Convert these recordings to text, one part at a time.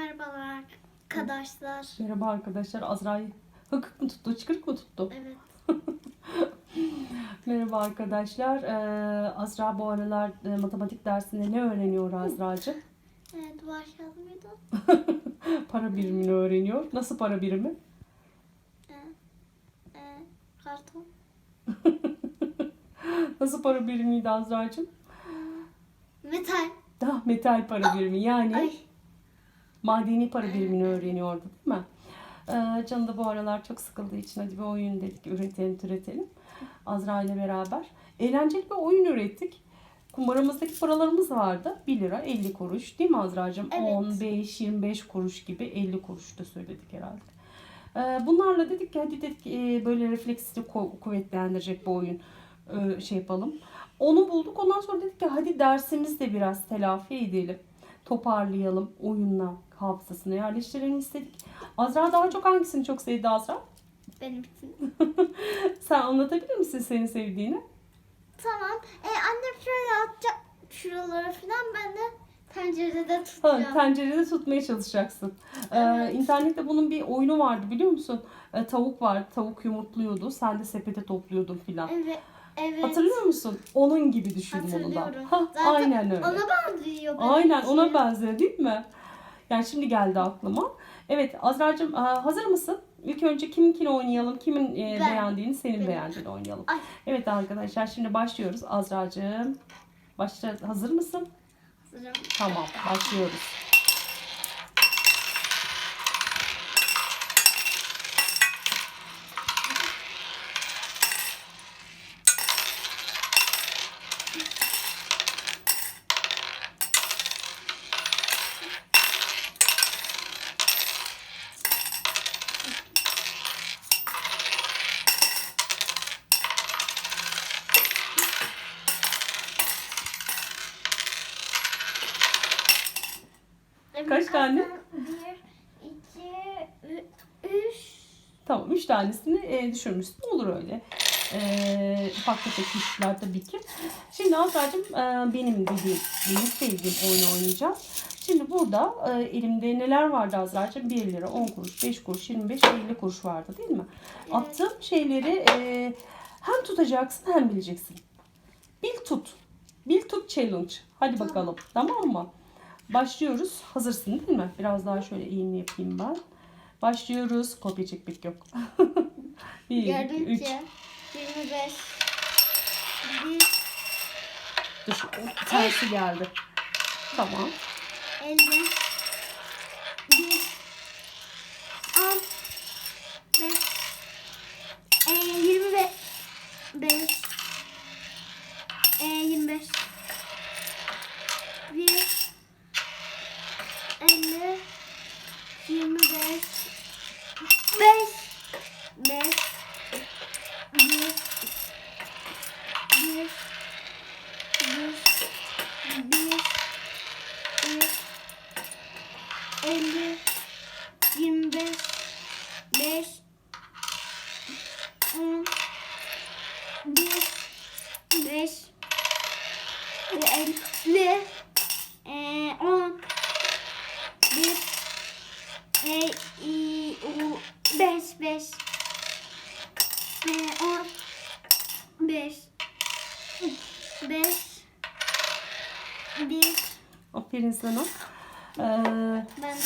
merhabalar arkadaşlar. Merhaba arkadaşlar. Azra'yı hıkık mı tuttu, çıkırık mı tuttu? Evet. Merhaba arkadaşlar. Ee, Azra bu aralar e, matematik dersinde ne öğreniyor Azra'cığım? Evet, duvar yazmıyordu. para birimini öğreniyor. Nasıl para birimi? E, karton. Nasıl para birimiydi Azra'cığım? Metal. Daha metal para birimi yani Ay. Madeni para birimini öğreniyordu değil mi? Ee, Canı da bu aralar çok sıkıldığı için hadi bir oyun dedik üretelim türetelim. Azra ile beraber. Eğlenceli bir oyun ürettik. Kumbaramızdaki paralarımız vardı. 1 lira 50 kuruş değil mi Azra'cığım? Evet. 10, 5, 25 kuruş gibi 50 kuruş da söyledik herhalde. Ee, bunlarla dedik ki hadi dedik e, böyle refleksini ku- kuvvetlendirecek bir oyun e, şey yapalım. Onu bulduk. Ondan sonra dedik ki hadi dersimizi de biraz telafi edelim. Toparlayalım. Oyunla hafızasına yerleştirelim istedik. Azra daha çok hangisini çok sevdi Azra? Benim için. Sen anlatabilir misin senin sevdiğini? Tamam. E, annem şöyle atacak şuralara falan ben de tencerede Ha, tutacağım. tencerede tutmaya çalışacaksın. Ee, Evet. internette bunun bir oyunu vardı biliyor musun? Ee, tavuk var. Tavuk yumurtluyordu. Sen de sepete topluyordun filan. evet. Evet. Hatırlıyor musun? Onun gibi düşün bunu da. Hatırlıyorum. Ha, Zaten aynen öyle. Ona benziyor. Aynen ona benziyor değil mi? Yani şimdi geldi aklıma. Evet Azra'cığım hazır mısın? İlk önce kiminkini oynayalım, kimin e, Ben. beğendiğini, senin Benim. beğendiğini oynayalım. Ay. Evet arkadaşlar şimdi başlıyoruz. Azra'cığım başla, hazır mısın? Hazırım. Tamam başlıyoruz. Kaç tane? Bir, iki, üç. Tamam üç tanesini e, düşürmüşsün. Olur öyle. E, ufak tefek düşüşler tabii ki. Şimdi Azra'cığım e, benim dediğim, benim sevdiğim oyunu oynayacağız. Şimdi burada e, elimde neler vardı Azra'cığım? 1 lira, 10 kuruş, 5 kuruş, 25, 50 kuruş vardı değil mi? Evet. Attığım şeyleri e, hem tutacaksın hem bileceksin. Bil tut. Bil tut challenge. Hadi Tamam. bakalım. Tamam mı? Başlıyoruz. Hazırsın değil mi? Biraz daha şöyle eğimli yapayım ben. Başlıyoruz. Kopya çekmek yok. 1, Gördüm 3, ki. 25. Bir, dur. Tersi geldi. Tamam. 50. Bir. 10. 5. E, 25. 5. E, 25. 1. 50. 25. 5. 5. 1. 1. 1. 1. 50 25 5 10 1 5 50 e, 10 1 e, i, u, 5 5 e, 10 5 5 1 Aferin sana. Ee, ben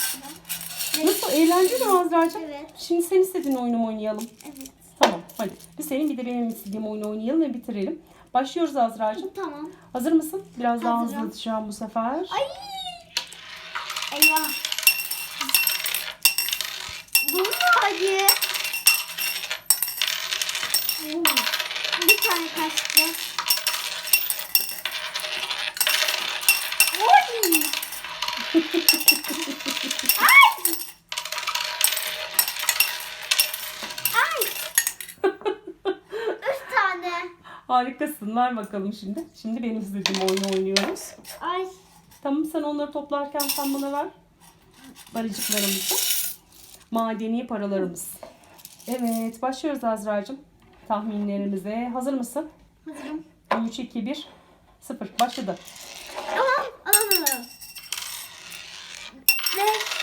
nasıl? Eğlenceli mi Azra'cığım? Evet. Şimdi sen istediğin oyunu mu oynayalım? Evet. Tamam hadi. Bir senin bir de benim istediğim oyunu oynayalım ve bitirelim. Başlıyoruz Azra'cığım. Tamam. Hazır mısın? Biraz daha Hazırım. hızlı atacağım bu sefer. Ay! Eyvah. Bu mu? Hmm. Bir tane kaçtı. Oy! Ay! Ay! Üç tane. Harikasın. Ver bakalım şimdi. Şimdi benim istediğim oyunu oynuyoruz. Ay. Tamam sen onları toplarken sen bana ver. Barıcıklarımızı. Madeni paralarımız. Evet başlıyoruz Azra'cığım. Tahminlerimize. Hazır mısın? Hazırım. 3, 2, 1, 0. Başladı. Tamam. Alalım. Beş.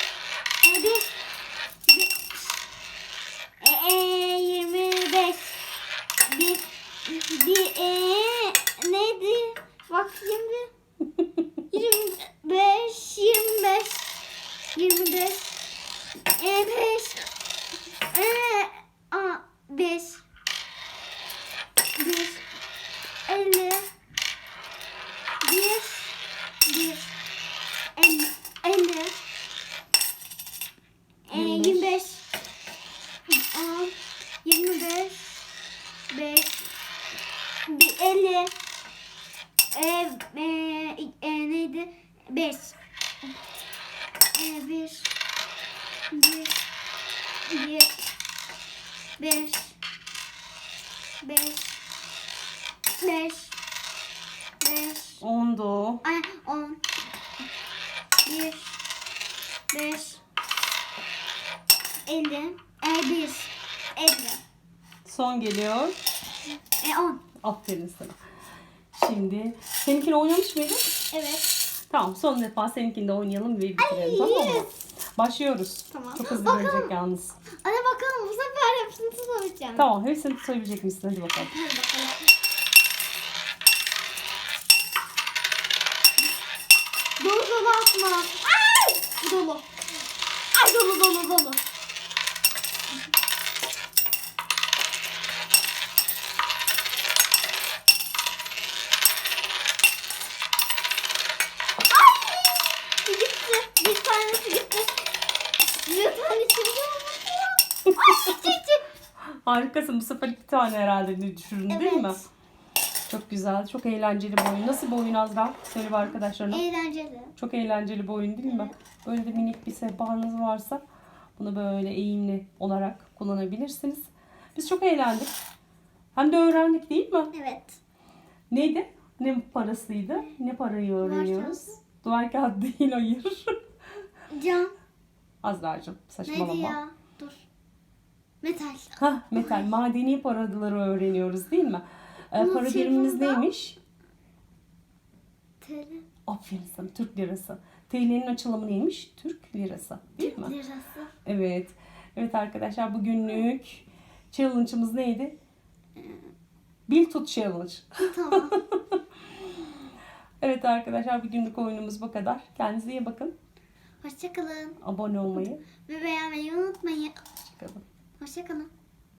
25 e 5 e a 5 1 50 1 1 50 50 e, 25 10 25 5 bir 50 e, e, e, neydi? 5 e, 1 1 1 5 5 5 5 Ondu. Ay 10 1 5 50 e 1 50 Son geliyor. e 10 Aferin sana. Şimdi seninkini oynamış mıydın? Evet. Tamam son defa seninkini de oynayalım ve bitirelim tamam mı? Başlıyoruz. Tamam. Çok hızlı Bakalım. gelecek yalnız. Anne bakalım bu sefer hepsini tutabileceğim. Tamam hepsini tutabilecek misin? Hadi bakalım. Hadi bakalım. Dolu dolu atma. Ay! Dolu. Ay dolu dolu dolu. Ay! Gitti. Bir tanesi gitti. Bir tanesi gitti. Ay gitti. Harikasın. Bu sefer iki tane herhalde düşürdün değil mi? Evet. Çok güzel. Çok eğlenceli bir oyun. Nasıl bir oyun Azra? Söyle bir arkadaşlarına. Eğlenceli. Çok eğlenceli bir oyun değil mi? Böyle de minik bir sehpanız varsa bunu böyle eğimli olarak kullanabilirsiniz. Biz çok eğlendik. Hem de öğrendik değil mi? Evet. Neydi? Ne parasıydı? Ne parayı öğreniyoruz? Duvar kağıdı değil hayır. Cam. Azra'cığım Neydi saçmalama. ya? Dur. Metal. Hah metal, madeni paraları öğreniyoruz değil mi? Ee, para birimimiz neymiş? TL. Aferin sana Türk lirası. TL'nin açılımı neymiş? Türk lirası değil mi? Lirası. Evet. Evet arkadaşlar bugünlük challenge'ımız neydi? Bil tut challenge. Tamam. Evet arkadaşlar bugünlük oyunumuz bu kadar. Kendinize iyi bakın. Hoşçakalın. Abone olmayı. Ve beğenmeyi unutmayın. Hoşçakalın. Hoşçakalın.